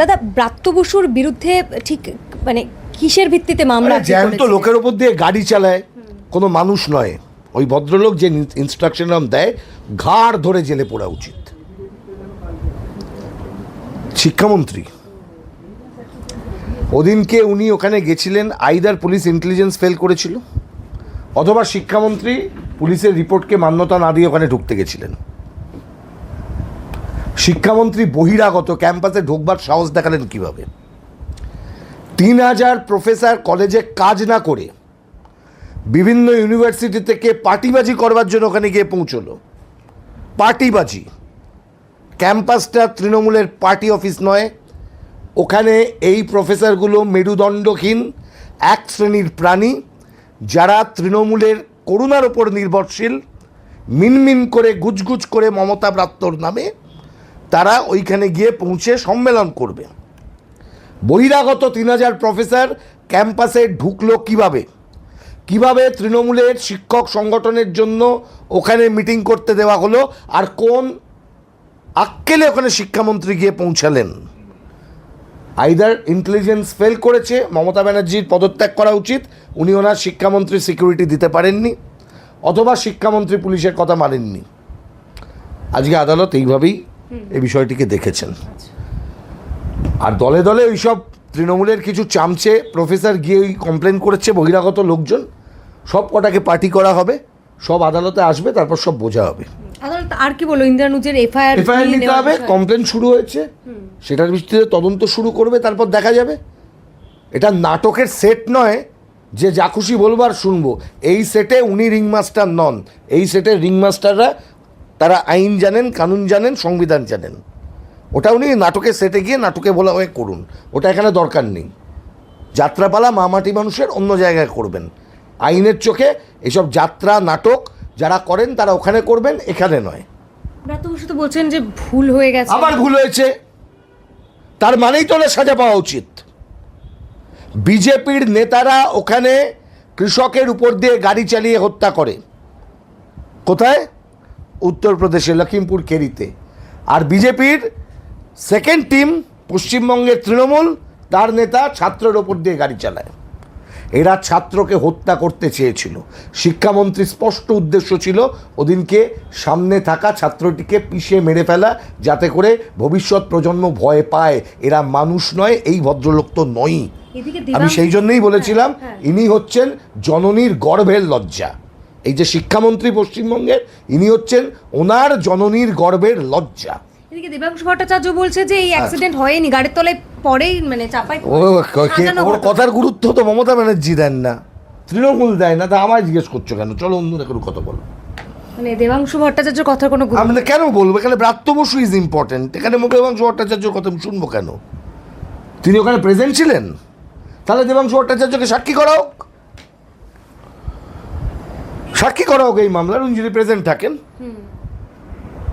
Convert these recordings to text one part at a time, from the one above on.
দাদা ব্রাত্য বসুর বিরুদ্ধে ঠিক মানে কিসের ভিত্তিতে মামলা জ্যান্ত লোকের ওপর দিয়ে গাড়ি চালায় কোনো মানুষ নয়। ওই ভদ্রলোক যে ইনস্ট্রাকশন দেয় ঘাড় ধরে জেলে পড়া উচিত। শিক্ষামন্ত্রী। ওদিনকে উনি ওখানে গেছিলেন আইদার পুলিশ ইন্টেলিজেন্স ফেল করেছিল অথবা শিক্ষামন্ত্রী পুলিশের রিপোর্টকে মান্যতা না দিয়ে ওখানে ঢুকতে গেছিলেন। শিক্ষামন্ত্রী বহিরাগত ক্যাম্পাসে ঢোকবার সাহস দেখালেন কীভাবে? তিন হাজার প্রফেসর কলেজে কাজ না করে বিভিন্ন ইউনিভার্সিটি থেকে পার্টিবাজি করবার জন্য ওখানে গিয়ে পৌঁছলো। পার্টিবাজি। ক্যাম্পাসটা তৃণমূলের পার্টি অফিস নয়, ওখানে এই প্রফেসরগুলো মেরুদণ্ডহীন, এক শ্রেণির প্রাণী, যারা তৃণমূলের করুণার ওপর নির্ভরশীল, মিনমিন করে গুজগুজ করে মমতা ব্রাত্যর নামে তারা ওইখানে গিয়ে পৌঁছে সম্মেলন করবে। বহিরাগত তিন হাজার প্রফেসর ক্যাম্পাসে ঢুকলো কীভাবে? কীভাবে তৃণমূলের শিক্ষক সংগঠনের জন্য ওখানে মিটিং করতে দেওয়া হলো আর কোন আক্কেলে ওখানে শিক্ষামন্ত্রী গিয়ে পৌঁছালেন? আইদার ইন্টেলিজেন্স ফেল করেছে, মমতা ব্যানার্জির পদত্যাগ করা উচিত, উনি ওনার শিক্ষামন্ত্রী সিকিউরিটি দিতে পারেননি, অথবা শিক্ষামন্ত্রী পুলিশের কথা মানেননি। আজকে আদালত এইভাবেই এই বিষয়টিকে দেখেছেন। আর দলে দলে ওইসব তৃণমূলের কিছু চামচে প্রফেসর গিয়ে ওই কমপ্লেন করেছে বহিরাগত লোকজন। সব কটাকে পার্টি করা হবে সব আদালতে আসবে তারপর সব বোঝা হবে। আদালত আর কি বলো ইন্দ্রানুজের এফআইআর এফআইআর নিতে হবে কমপ্লেন শুরু হয়েছে। সেটার ভিত্তিতে তদন্ত শুরু করবে তারপর দেখা যাবে। এটা নাটকের সেট নয় যে যা খুশি বলব আর শুনব। এই সেটে উনি রিংমাস্টার নন এই সেটের রিংমাস্টাররা তারা আইন জানেন কানুন জানেন সংবিধান জানেন। ওটা উনি নাটকে সেটে গিয়ে নাটকে বলা হয়ে করুন। ওটা এখানে দরকার নেই। যাত্রাপালা মামাটি মানুষের অন্য জায়গায় করবেন। আইনের চোখে এসব যাত্রা নাটক যারা করেন তারা ওখানে করবেন এখানে নয়। তো বলছেন যে ভুল হয়ে গেছে। আবার ভুল হয়েছে। তার মানেই তো সাজা পাওয়া উচিত। বিজেপির নেতারা ওখানে কৃষকের উপর দিয়ে গাড়ি চালিয়ে হত্যা করে। কোথায়? উত্তরপ্রদেশে লখিমপুর কেরিতে। আর বিজেপির সেকেন্ড টিম পশ্চিমবঙ্গের তৃণমূল তার নেতা ছাত্রের ওপর দিয়ে গাড়ি চালায়। এরা ছাত্রকে হত্যা করতে চেয়েছিল। শিক্ষামন্ত্রী স্পষ্ট উদ্দেশ্য ছিল ওদিনকে সামনে থাকা ছাত্রটিকে পিষে মেরে ফেলা যাতে করে ভবিষ্যৎ প্রজন্ম ভয় পায়। এরা মানুষ নয় এই ভদ্রলোক তো নয়ই। আমি সেই জন্যই বলেছিলাম হ্যাঁ, ইনি হচ্ছেন জননীর গর্ভের লজ্জা। এই যে শিক্ষামন্ত্রী পশ্চিমবঙ্গের ইনি হচ্ছেন ওনার জননীর গর্বের লজ্জা। এদিকে দেবাংশু ভট্টাচার্য বলছে যে এই অ্যাক্সিডেন্ট হয়নি গাড়ির তলায় পরেই মানে সাজানো ওর কথার গুরুত্ব তো মমতা ব্যানার্জি দেন না। তৃণমূল দেয় না তা আমায় জিজ্ঞেস করছ কেন? চলো অন্য কোনো কথা বলো। মানে দেবাংশু ভট্টাচার্যের কথার কোনো আমরা কেন বলব? এখানে ব্রাত্য বসু ইজ ইম্পর্টেন্ট এখানে মুখেবাংশ ভট্টাচার্যর কথা আমি শুনব কেন? তিনি ওখানে প্রেজেন্ট ছিলেন? তাহলে দেবাংশু ভট্টাচার্যকে সাক্ষী করা হোক। সাক্ষী করা হোক এই মামলার উনি যদি প্রেজেন্ট থাকেন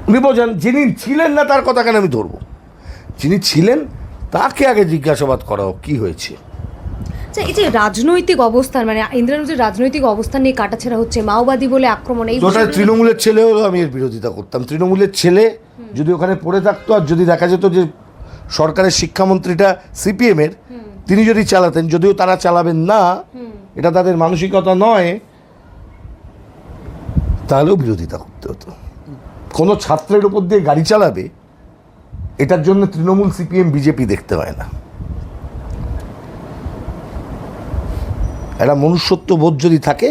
উনি বোঝান যিনি ছিলেন না তার কথা কেন আমি ধরবো? যিনি ছিলেন তাকে আগে জিজ্ঞাসাবাদ করা হোক কী হয়েছে? আচ্ছা এই যে রাজনৈতিক অবস্থান মানে ইন্দ্রানুজের রাজনৈতিক অবস্থান নিয়ে কাটাছেড়া হচ্ছে মাওবাদী বলে আক্রমণ এই ওটা তৃণমূলের ছেলে হলেও আমি এর বিরোধিতা করতাম। তৃণমূলের ছেলে যদি ওখানে পড়ে থাকতো আর যদি দেখা যেত যে সরকারের শিক্ষামন্ত্রীটা সিপিএমের তিনি যদি চালাতেন যদিও তারা চালাবেন না এটা তাদের মানসিকতা নয় তাহলেও বিরোধিতা করতে হতো। কোনো ছাত্রের উপর দিয়ে গাড়ি চালাবে এটার জন্য তৃণমূল সিপিএম বিজেপি দেখতে হয় না। একটা মনুষ্যত্ব বোধ যদি থাকে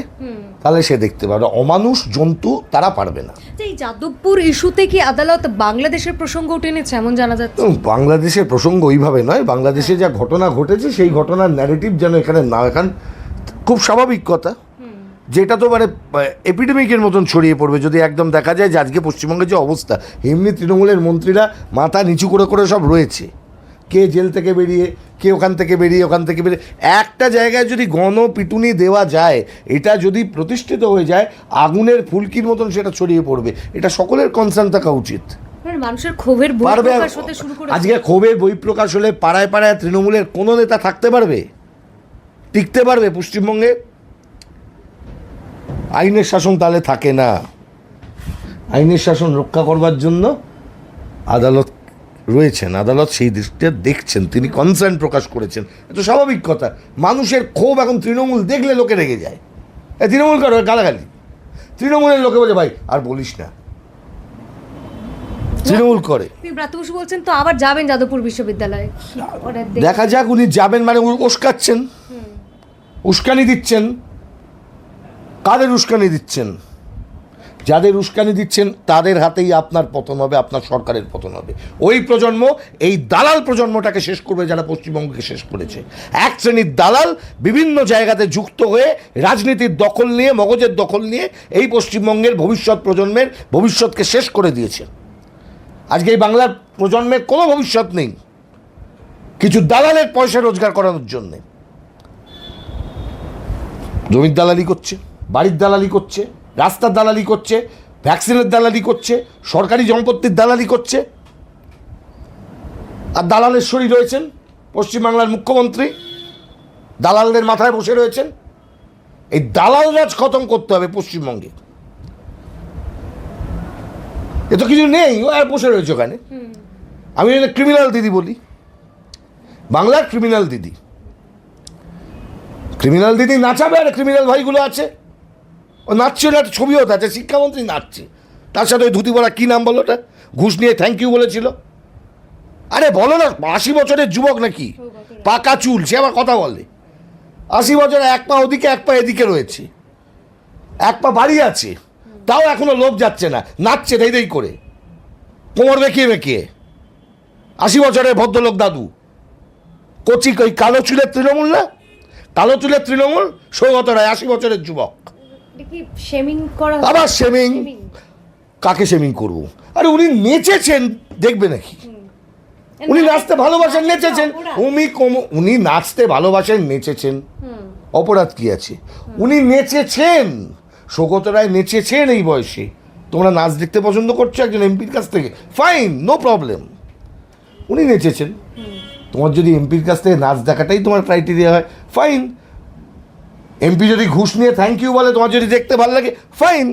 তাহলে সে দেখতে পারবে অমানুষ জন্তু তারা পারবে না। আচ্ছা, এই যাদবপুর ইস্যুতে কি আদালত বাংলাদেশের প্রসঙ্গ উঠে এনেছে এমন জানা যাচ্ছে? বাংলাদেশের প্রসঙ্গ ওইভাবে নয়। বাংলাদেশে যা ঘটনা ঘটেছে সেই ঘটনার ন্যারেটিভ যেন এখানে না এখান খুব স্বাভাবিক কথা। যেটা তো মানে এপিডেমিকের মতন ছড়িয়ে পড়বে। যদি একদম দেখা যায় যে আজকে পশ্চিমবঙ্গের যে অবস্থা এমনি তৃণমূলের মন্ত্রীরা মাথা নিচু করে করে সব রয়েছে। কে জেল থেকে বেরিয়ে কে ওখান থেকে বেরিয়ে ওখান থেকে বেরিয়ে। একটা জায়গায় যদি গণ পিটুনি দেওয়া যায় এটা যদি প্রতিষ্ঠিত হয়ে যায় আগুনের ফুলকির মতন সেটা ছড়িয়ে পড়বে। এটা সকলের কনসার্ন থাকা উচিত। মানে মানুষের ক্ষোভের আজকে ক্ষোভের বই প্রকাশ হলে পাড়ায় পাড়ায় তৃণমূলের কোনো নেতা থাকতে পারবে? টিকতে পারবে পশ্চিমবঙ্গে? আইনের শাসন তাহলে থাকে না। আইনের শাসন রক্ষা করবার জন্য আদালত রয়েছেন আদালত সেই দৃষ্টিতে দেখছেন তিনি কনসার্ন প্রকাশ করেছেন। এ তো স্বাভাবিক কথা মানুষের ক্ষোভ এখন তৃণমূল দেখলে লোকে রেগে যায়। এ তৃণমূল কারও গালাগালি? তৃণমূলের লোকে বলে ভাই আর বলিস না। তৃণমূল করে। বসু বলছেন তো আবার যাবেন যাদবপুর বিশ্ববিদ্যালয়ে। দেখা যাক উনি যাবেন মানে উস্কাচ্ছেন। উস্কানি দিচ্ছেন। কাদের উস্কানি দিচ্ছেন? যাদের উস্কানি দিচ্ছেন, তাদের হাতেই আপনার পতন হবে, আপনার সরকারের পতন হবে। ওই প্রজন্ম, এই দালাল প্রজন্মটাকে শেষ করবে যারা পশ্চিমবঙ্গকে শেষ করেছে। এক শ্রেণির দালাল বিভিন্ন জায়গাতে যুক্ত হয়ে রাজনীতির দখল নিয়ে, মগজের দখল নিয়ে এই পশ্চিমবঙ্গের ভবিষ্যৎ প্রজন্মের ভবিষ্যৎকে শেষ করে দিয়েছে আজকে এই বাংলার প্রজন্মের কোনো ভবিষ্যৎ নেই। কিছু দালালের পয়সা রোজগার করানোর জন্যে। জমির দালালি করছে। বাড়ির দালালি করছে রাস্তার দালালি করছে ভ্যাকসিনের দালালি করছে সরকারি সম্পত্তির দালালি করছে। আর দালালের শরী রয়েছেন পশ্চিমবাংলার মুখ্যমন্ত্রী দালালদের মাথায় বসে রয়েছেন। এই দালাল রাজ খতম করতে হবে পশ্চিমবঙ্গে। এ তো কিছু নেই ও আর বসে রয়েছে ওখানে। আমি ক্রিমিনাল দিদি বলি। বাংলার ক্রিমিনাল দিদি। ক্রিমিনাল দিদি নাচাবে আর ক্রিমিনাল ভাইগুলো আছে। ও নাচছে না একটা ছবিও তো আছে শিক্ষামন্ত্রী নাচছে। তার সাথে ওই ধুতি বলা কী নাম বলো ওটা? ঘুষ নিয়ে থ্যাংক ইউ বলেছিল। আরে বলো না আশি বছরের যুবক নাকি? পাকা চুল সে আবার কথা বলে। আশি বছরে এক পা ওদিকে এক পা এদিকে রয়েছে। এক পা বাড়ি আছে তাও এখনও লোভ যাচ্ছে না। নাচছে দেই দেই করে। কোমর বেঁকিয়ে বেঁকিয়ে। আশি বছরের ভদ্রলোক দাদু। কচি ওই কালো চুলের তৃণমূল না? কালো চুলের তৃণমূল সৌগত রায় আশি বছরের যুবক। আবার শেমিং কাকে শেমিং করব? আরে উনি নেচেছেন দেখবে নাকি? উনি নাচতে ভালোবাসেন নেচেছেন। উনি কম উনি নাচতে ভালোবাসেন নেচেছেন। অপরাধ কি আছে? উনি নেচেছেন। সৌগত রায় নেচেছেন এই বয়সে। তোমরা নাচ দেখতে পছন্দ করছ একজন এমপির কাছ থেকে? ফাইন নো প্রবলেম উনি নেচেছেন। তোমার যদি এমপির কাছ থেকে নাচ দেখাটাই তোমার ক্রাইটেরিয়া হয় ফাইন এমপি যদি ঘুষ নিয়ে থ্যাংক ইউ বলে তোমার যদি দেখতে ভালো লাগে fine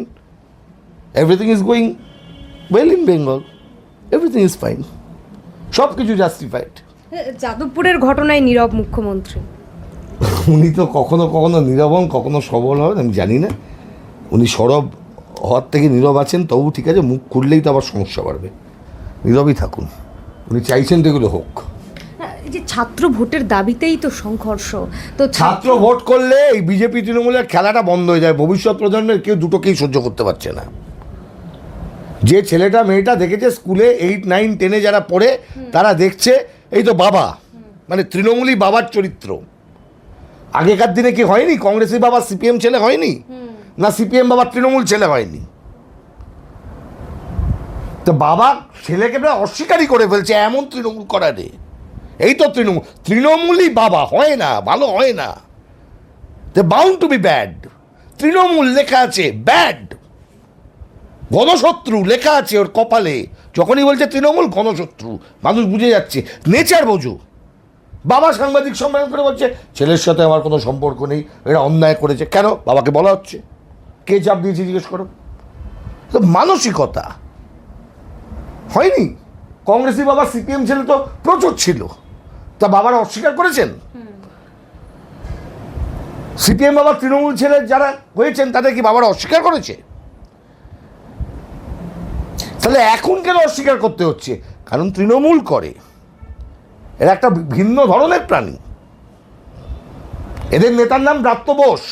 everything is going well in Bengal everything is fine সব কিছু জাস্টিফাইড যাদবপুরের ঘটনায় নীরব মুখ্যমন্ত্রী। উনি তো কখনো কখনো নীরব হন কখনো সবল হন আমি জানি না। উনি সরব হওয়ার থেকে নীরব আছেন তবু ঠিক আছে মুখ খুললেই তো আবার সমস্যা বাড়বে। নীরবই থাকুন। উনি চাইছেন তো এগুলো হোক। যে ছাত্র ভোটের দাবিতেই তো সংঘর্ষ তো ছাত্র ভোট করলে এই বিজেপি তৃণমূলের খেলাটা বন্ধ হয়ে যায়। ভবিষ্যৎ প্রজন্মের কেউ দুটোকেই সহ্য করতে পারছে না। যে ছেলেটা মেয়েটা দেখেছে স্কুলে এইট নাইন টেনে যারা পড়ে তারা দেখছে এই তো বাবা। মানে তৃণমূলই বাবার চরিত্র। আগেকার দিনে কি হয়নি? কংগ্রেসি বাবা সিপিএম ছেলে হয়নি? না সিপিএম বাবা তৃণমূল ছেলে হয়নি? তো বাবা ছেলেকে প্রায় অস্বীকারই করে ফেলছে এমন তৃণমূল করা রে এই তো তৃণমূল তৃণমূলই বাবা, হয় না, ভালো হয় না। They bound to be bad Trinamool লেখা আছে ব্যাড গণশত্রু লেখা আছে ওর কপালে। যখনই বলছে তৃণমূল গণশত্রু মানুষ বুঝে যাচ্ছে। নেচার বোঝো। বাবা সাংবাদিক সম্মেলন করে বলছে, ছেলের সাথে আমার কোনো সম্পর্ক নেই। এরা অন্যায় করেছে। কেন? বাবাকে বলা হচ্ছে। কে চাপ দিয়েছে জিজ্ঞেস করো। মানসিকতা। হয়নি। কংগ্রেসি বাবা সিপিএম ছেলে তো প্রচুর ছিল। তা বাবারা অস্বীকার করেছেন? সিপিএম বাবা তৃণমূল ছেলে যারা হয়েছেন, তাদের কি বাবারা অস্বীকার করেছে? তাহলে এখন কেন অস্বীকার করতে হচ্ছে? কারণ তৃণমূল করে। এরা একটা ভিন্ন ধরনের প্রাণী। এদের নেতার নাম ব্রাত্য বোস।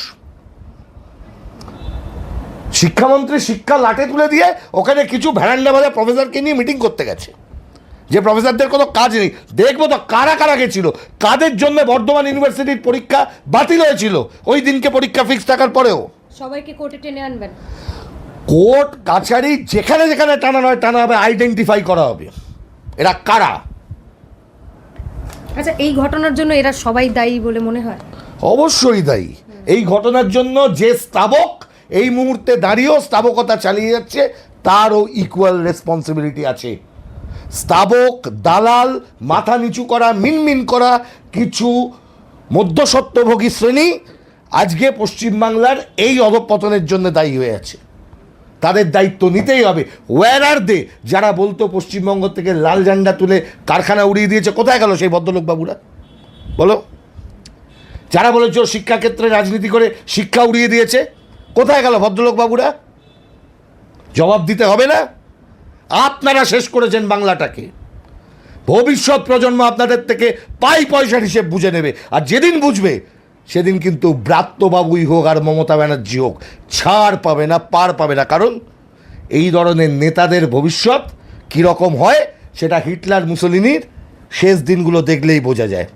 শিক্ষামন্ত্রী শিক্ষা লাটে তুলে দিয়ে ওখানে কিছু ভ্যারান্ডা বাজা প্রফেসরকে নিয়ে মিটিং করতে গেছে। যে প্রফেসরদের কোনো কাজ নেই। দেখব তো কারা কারা গেছিল। কাদের জন্য বর্ধমান ইউনিভার্সিটির পরীক্ষা বাতিল হয়েছিল? ওই দিনকে পরীক্ষা ফিক্স থাকার পরেও। সবাইকে কোর্টে টেনে আনবেন। কোর্ট কাছারি যেখানে যেখানে টানা নয় টানা হবে আইডেন্টিফাই করা হবে। এরা কারা? আচ্ছা এই ঘটনার জন্য এরা সবাই দায়ী বলে মনে হয়? অবশ্যই দায়ী। এই ঘটনার জন্য যে স্তাবক এই মুহূর্তে দাঁড়িয়েও স্তাবকতা চালিয়ে যাচ্ছে তারও ইকুয়াল রেসপন্সিবিলিটি আছে। স্তাবক, দালাল, মাথা নিচু করা, মিনমিন করা কিছু মধ্যসত্ত্বভোগী শ্রেণি আজকে পশ্চিমবাংলার এই অধপতনের জন্য দায়ী হয়ে আছে। তাদের দায়িত্ব নিতেই হবে। ওয়ার আর দে যারা বলতো পশ্চিমবঙ্গ থেকে লাল ঝান্ডা তুলে কারখানা উড়িয়ে দিয়েছে, কোথায় গেল সেই ভদ্রলোক বাবুরা বলো। যারা বলেছে শিক্ষাক্ষেত্রে রাজনীতি করে শিক্ষা উড়িয়ে দিয়েছে, কোথায় গেল ভদ্রলোক বাবুরা জবাব দিতে হবে না? আপনারা শেষ করেছেন বাংলাটাকে। ভবিষ্যৎ প্রজন্ম আপনাদের থেকে পাই পয়সার হিসেব বুঝে নেবে। আর যেদিন বুঝবে, সেদিন কিন্তু ব্রাত্যবাবুই হোক আর মমতা ব্যানার্জি হোক, ছাড় পাবে না, পার পাবে না। কারণ এই ধরনের নেতাদের ভবিষ্যৎ কীরকম হয়, সেটা হিটলার মুসলিনির শেষ দিনগুলো দেখলেই বোঝা যায়।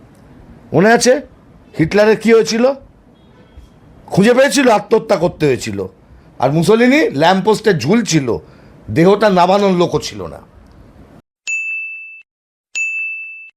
মনে আছে? হিটলারের কী হয়েছিল? খুঁজে পেয়েছিল? আত্মহত্যা করতে হয়েছিল। আর মুসলিনি ল্যাম্পপোস্টে ঝুলছিল। দেহটা নাবানোর লোকও ছিল না।